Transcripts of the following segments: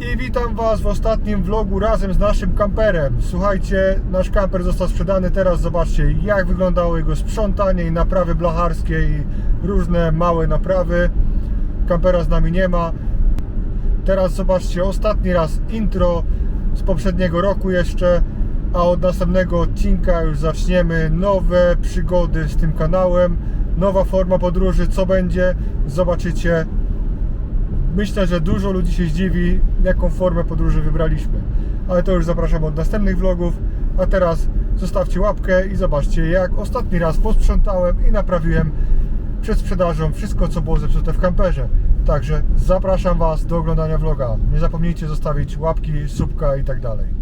I witam Was w ostatnim vlogu razem z naszym kamperem. Słuchajcie, nasz kamper został sprzedany. Teraz zobaczcie, jak wyglądało jego sprzątanie i naprawy blacharskie i różne małe naprawy. Kampera z nami nie ma. Teraz zobaczcie, ostatni raz intro z poprzedniego roku jeszcze, a od następnego odcinka już zaczniemy nowe przygody z tym kanałem. Nowa forma podróży, co będzie, zobaczycie. Myślę, że dużo ludzi się zdziwi, jaką formę podróży wybraliśmy. Ale to już zapraszam od następnych vlogów. A teraz zostawcie łapkę i zobaczcie, jak ostatni raz posprzątałem i naprawiłem przed sprzedażą wszystko, co było zepsute w kamperze. Także zapraszam Was do oglądania vloga. Nie zapomnijcie zostawić łapki, subka i tak dalej.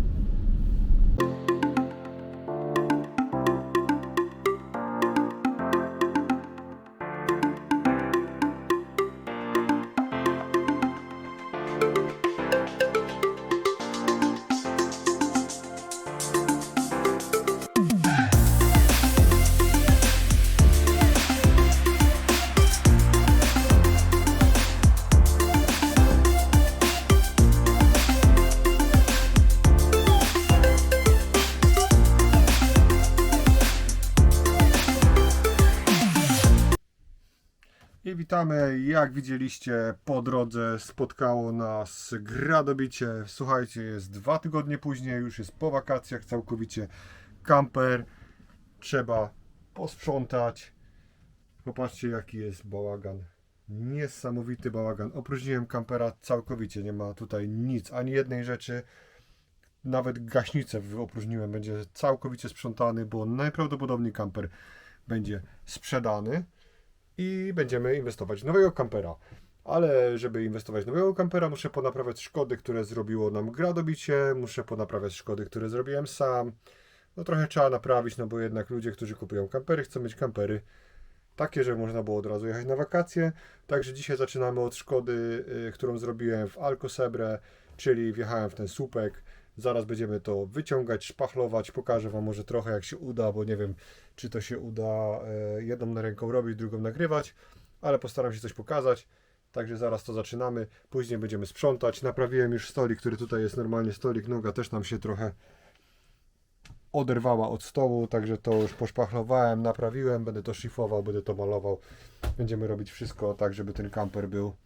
Witamy. Jak widzieliście, po drodze spotkało nas gradobicie. Słuchajcie, jest dwa tygodnie później, już jest po wakacjach całkowicie. Kamper trzeba posprzątać. Popatrzcie, jaki jest bałagan. Niesamowity bałagan. Opróżniłem kampera całkowicie. Nie ma tutaj nic, ani jednej rzeczy. Nawet gaśnicę opróżniłem. Będzie całkowicie sprzątany, bo najprawdopodobniej kamper będzie sprzedany i będziemy inwestować w nowego kampera. Ale żeby inwestować w nowego kampera, muszę ponaprawiać szkody, które zrobiło nam gradobicie, muszę ponaprawiać szkody, które zrobiłem sam. No trochę trzeba naprawić, no bo jednak ludzie, którzy kupują kampery, chcą mieć kampery takie, żeby można było od razu jechać na wakacje. Także dzisiaj zaczynamy od szkody, y, którą zrobiłem w Alcosebre, czyli wjechałem w ten słupek. Zaraz będziemy to wyciągać, szpachlować. Pokażę Wam może trochę jak się uda, bo nie wiem, czy to się uda e, jedną na ręką robić, drugą nagrywać, ale postaram się coś pokazać. Także zaraz to zaczynamy. Później będziemy sprzątać. Naprawiłem już stolik, który tutaj jest normalnie stolik. Noga też nam się trochę oderwała od stołu, także to już poszpachlowałem, naprawiłem, będę to szlifował, będę to malował. Będziemy robić wszystko tak, żeby ten kamper był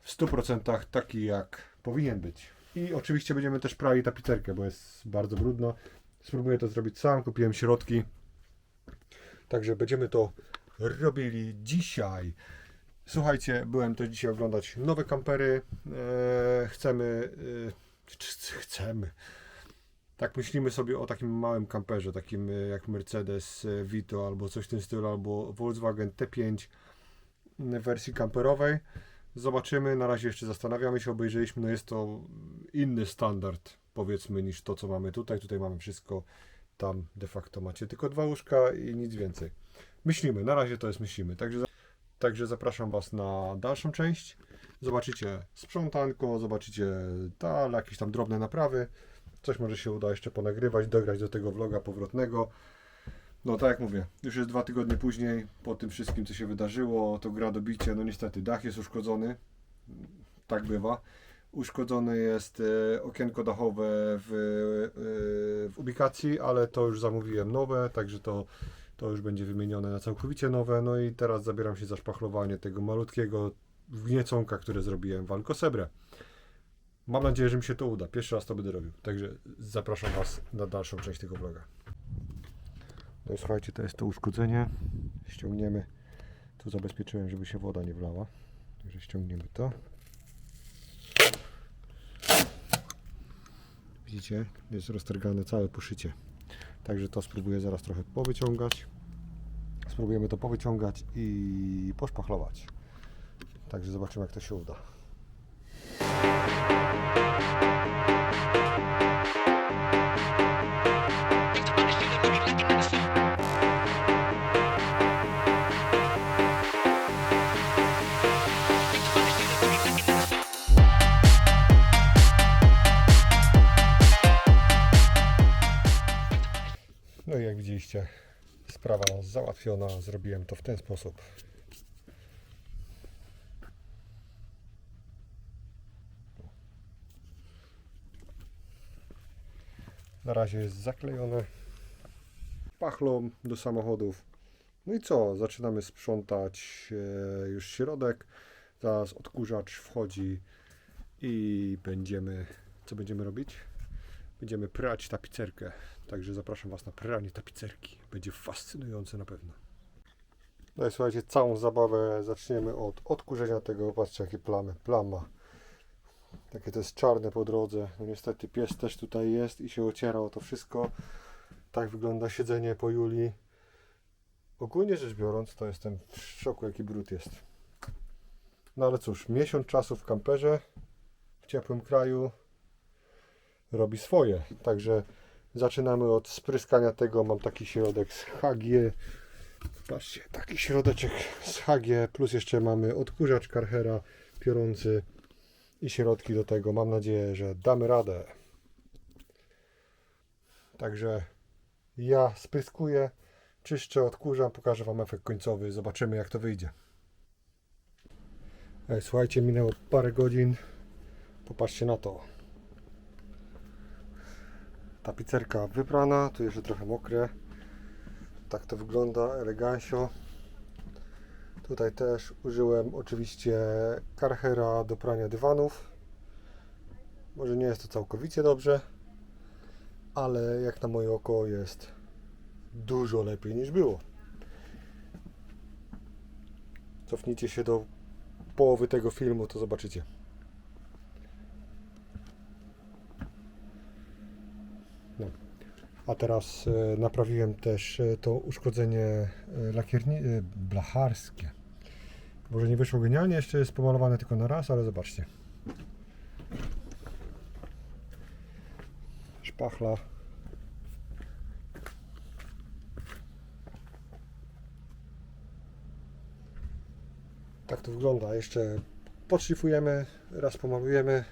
w 100% taki jak powinien być. I oczywiście będziemy też prali tapicerkę, bo jest bardzo brudno. Spróbuję to zrobić sam, kupiłem środki. Także będziemy to robili dzisiaj. Słuchajcie, byłem też dzisiaj oglądać nowe kampery. Eee, chcemy. E, czy chcemy. Tak myślimy sobie o takim małym kamperze, takim e, jak Mercedes e, Vito albo coś w tym stylu, albo Volkswagen T5 w wersji kamperowej. Zobaczymy, na razie jeszcze zastanawiamy się, obejrzeliśmy, no jest to inny standard powiedzmy niż to co mamy tutaj. Tutaj mamy wszystko, tam de facto macie tylko dwa łóżka i nic więcej. Myślimy, na razie to jest myślimy. Także, także zapraszam Was na dalszą część. Zobaczycie sprzątanko, zobaczycie ta, jakieś tam drobne naprawy. Coś może się uda jeszcze ponagrywać, dograć do tego vloga powrotnego. No tak jak mówię, już jest dwa tygodnie później, po tym wszystkim co się wydarzyło, to gra dobicie, no niestety dach jest uszkodzony, tak bywa. Uszkodzone jest e, okienko dachowe w, e, w ubikacji, ale to już zamówiłem nowe, także to, to już będzie wymienione na całkowicie nowe. No i teraz zabieram się za szpachlowanie tego malutkiego wgnieconka, które zrobiłem w Alcosebre. Mam nadzieję, że mi się to uda. Pierwszy raz to będę robił. Także zapraszam Was na dalszą część tego vloga. No i słuchajcie, to jest to uszkodzenie. Ściągniemy. Tu zabezpieczyłem, żeby się woda nie wlała. Także ściągniemy to. Widzicie, jest roztergane całe poszycie. Także to spróbuję zaraz trochę powyciągać. Spróbujemy to powyciągać i poszpachlować. Także zobaczymy jak to się uda. trafiona zrobiłem to w ten sposób. Na razie jest zaklejone pachlą do samochodów. No i co? Zaczynamy sprzątać e, już środek. Zaraz odkurzacz wchodzi i będziemy. Co będziemy robić? Będziemy prać tapicerkę. Także zapraszam Was na pranie tapicerki. Będzie fascynujące na pewno. No i słuchajcie, całą zabawę zaczniemy od odkurzenia tego. Patrzcie, jakie plamy. Plama. Takie to jest czarne po drodze. No niestety pies też tutaj jest i się ociera o to wszystko. Tak wygląda siedzenie po Julii. Ogólnie rzecz biorąc, to jestem w szoku, jaki brud jest. No ale cóż, miesiąc czasu w kamperze, w ciepłym kraju robi swoje. Także zaczynamy od spryskania tego. Mam taki środek z HG. Patrzcie, taki środeczek z HG, plus jeszcze mamy odkurzacz Karchera piorący i środki do tego. Mam nadzieję, że damy radę. Także ja spryskuję, czyszczę, odkurzam, pokażę Wam efekt końcowy, zobaczymy jak to wyjdzie. Ej, słuchajcie, minęło parę godzin. Popatrzcie na to. Tapicerka wybrana, tu jeszcze trochę mokre. Tak to wygląda, elegancio. Tutaj też użyłem oczywiście Karchera do prania dywanów. Może nie jest to całkowicie dobrze, ale jak na moje oko jest dużo lepiej niż było. Cofnijcie się do połowy tego filmu, to zobaczycie. No. A teraz e, naprawiłem też e, to uszkodzenie e, lakierni- blacharskie. Może nie wyszło genialnie, jeszcze jest pomalowane tylko na raz, ale zobaczcie. Szpachla. Tak to wygląda. Jeszcze podszlifujemy, raz pomalujemy,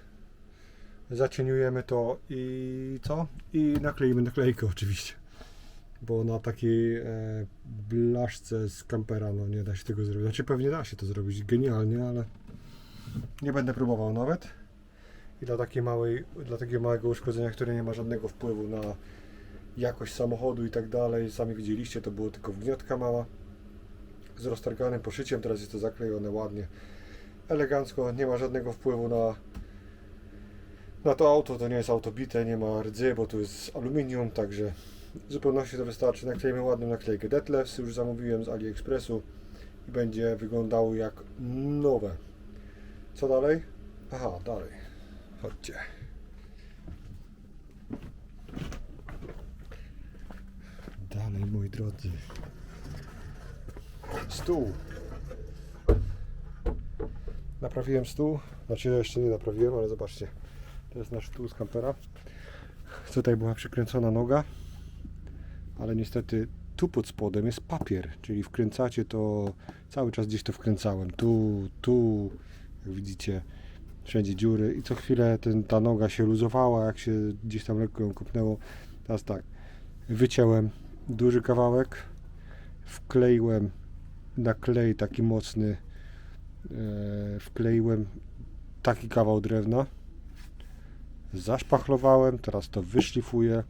zacieniujemy to i co? I nakleimy naklejkę oczywiście. Bo na takiej e, blaszce z kampera no nie da się tego zrobić. Znaczy pewnie da się to zrobić genialnie, ale nie będę próbował nawet. I dla takiej małej, dla takiego małego uszkodzenia, które nie ma żadnego wpływu na jakość samochodu i tak dalej. Sami widzieliście, to było tylko wgniotka mała z roztarganym poszyciem, teraz jest to zaklejone ładnie, elegancko, nie ma żadnego wpływu na, na to auto, to nie jest auto bite, nie ma rdzy, bo tu jest aluminium, także w zupełności to wystarczy, naklejmy ładną naklejkę Detlefs, już zamówiłem z AliExpressu i będzie wyglądało jak nowe. Co dalej? Aha, dalej, chodźcie. Dalej, moi drodzy. Stół. Naprawiłem stół. Znaczy jeszcze nie naprawiłem, ale zobaczcie. To jest nasz stół z kampera. Tutaj była przykręcona noga, ale niestety tu pod spodem jest papier, czyli wkręcacie to, cały czas gdzieś to wkręcałem. Tu, tu, jak widzicie, wszędzie dziury i co chwilę ten, ta noga się luzowała, jak się gdzieś tam lekko ją kopnęło. Teraz tak, wyciąłem duży kawałek, wkleiłem na klej taki mocny e, wkleiłem taki kawał drewna zaszpachlowałem teraz to wyszlifuję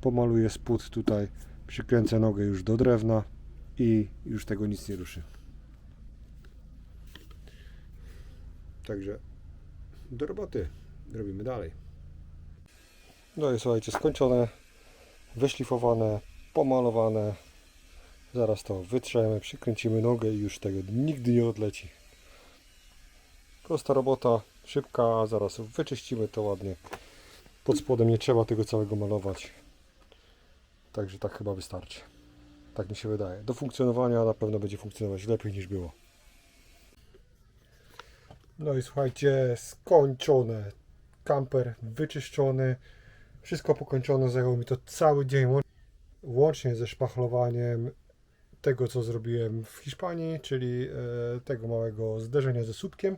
pomaluję spód tutaj przykręcę nogę już do drewna i już tego nic nie ruszy. Także do roboty. Robimy dalej. No i słuchajcie skończone wyszlifowane pomalowane. Zaraz to wytrzemy, przykręcimy nogę i już tego nigdy nie odleci. Prosta robota, szybka, zaraz wyczyścimy to ładnie. Pod spodem nie trzeba tego całego malować. Także tak chyba wystarczy. Tak mi się wydaje. Do funkcjonowania na pewno będzie funkcjonować lepiej niż było. No i słuchajcie, skończone. Kamper wyczyszczony. Wszystko pokończone. Zajęło mi to cały dzień. Łącznie ze szpachlowaniem tego, co zrobiłem w Hiszpanii, czyli e, tego małego zderzenia ze słupkiem.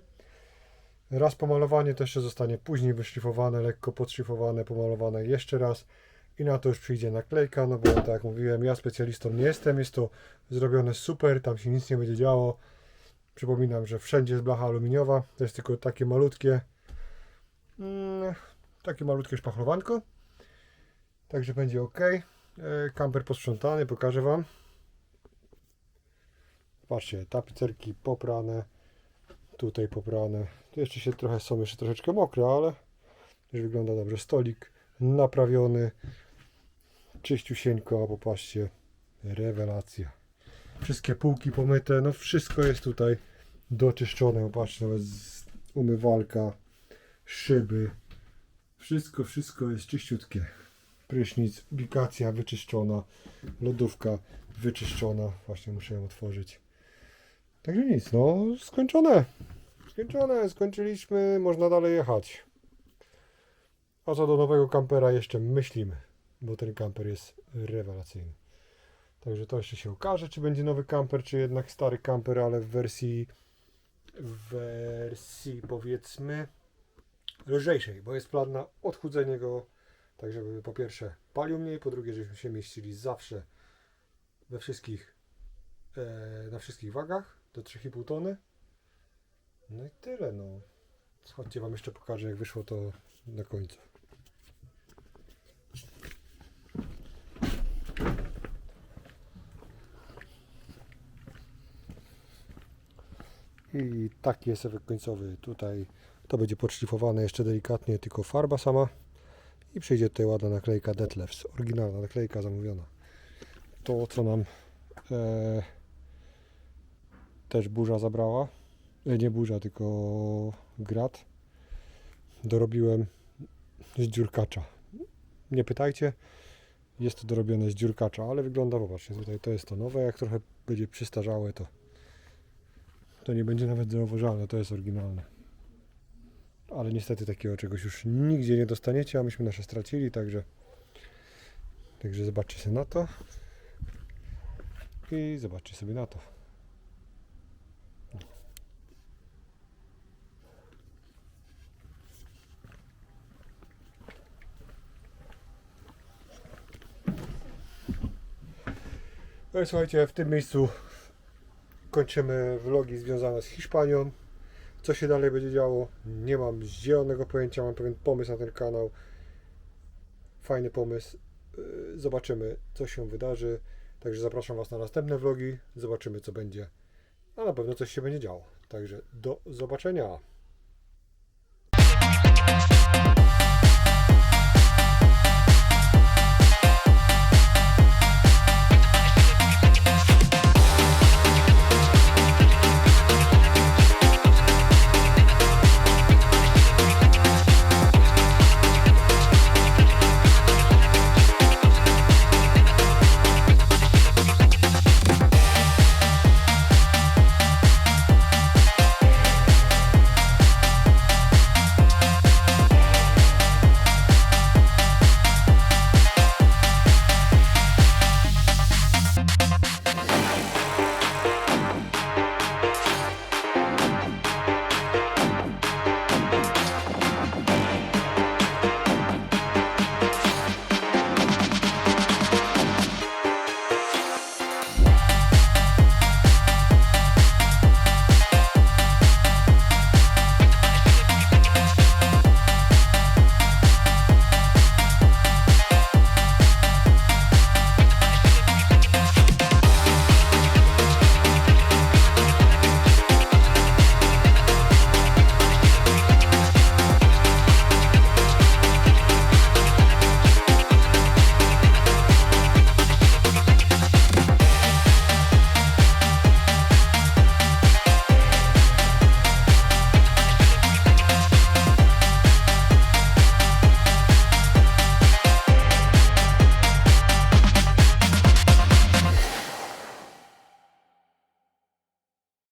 Raz pomalowanie to jeszcze zostanie później wyszlifowane, lekko podszlifowane, pomalowane jeszcze raz i na to już przyjdzie naklejka, no bo tak jak mówiłem, ja specjalistą nie jestem, jest to zrobione super, tam się nic nie będzie działo. Przypominam, że wszędzie jest blacha aluminiowa, to jest tylko takie malutkie, mm, takie malutkie szpachlowanko. Także będzie ok. E, Kamper posprzątany, pokażę Wam. Patrzcie, tapicerki poprane. Tutaj poprane. Tu jeszcze się trochę są jeszcze troszeczkę mokre, ale już wygląda dobrze. Stolik naprawiony. Czyściusieńko, popatrzcie. Rewelacja. Wszystkie półki pomyte, no wszystko jest tutaj doczyszczone. Popatrzcie, nawet umywalka, szyby. Wszystko, wszystko jest czyściutkie. Prysznic, ubikacja wyczyszczona, lodówka wyczyszczona. Właśnie muszę ją otworzyć. Także nic, no skończone. Skończone, skończyliśmy, można dalej jechać. A co do nowego kampera jeszcze myślimy, bo ten kamper jest rewelacyjny. Także to jeszcze się okaże, czy będzie nowy kamper, czy jednak stary kamper, ale w wersji w wersji powiedzmy lżejszej, bo jest plan na odchudzenie go, tak żeby po pierwsze palił mniej, po drugie żebyśmy się mieścili zawsze we wszystkich e, na wszystkich wagach do 3,5 tony. No i tyle no. Chodźcie wam jeszcze pokażę jak wyszło to na końcu. I taki jest efekt końcowy. Tutaj to będzie podszlifowane jeszcze delikatnie, tylko farba sama. I przyjdzie tutaj ładna naklejka Detlefs, oryginalna naklejka zamówiona. To co nam e, też burza zabrała. E, nie burza, tylko grat. Dorobiłem z dziurkacza. Nie pytajcie, jest to dorobione z dziurkacza, ale wygląda, popatrzcie, tutaj to jest to nowe, jak trochę będzie przystarzałe to to nie będzie nawet zauważalne, to jest oryginalne. Ale niestety takiego czegoś już nigdzie nie dostaniecie, a myśmy nasze stracili, także także zobaczcie sobie na to i zobaczcie sobie na to. No i słuchajcie, w tym miejscu kończymy vlogi związane z Hiszpanią. Co się dalej będzie działo? Nie mam zielonego pojęcia, mam pewien pomysł na ten kanał. Fajny pomysł. Yy, Zobaczymy, co się wydarzy. Także zapraszam Was na następne vlogi. Zobaczymy, co będzie. A na pewno coś się będzie działo. Także do zobaczenia.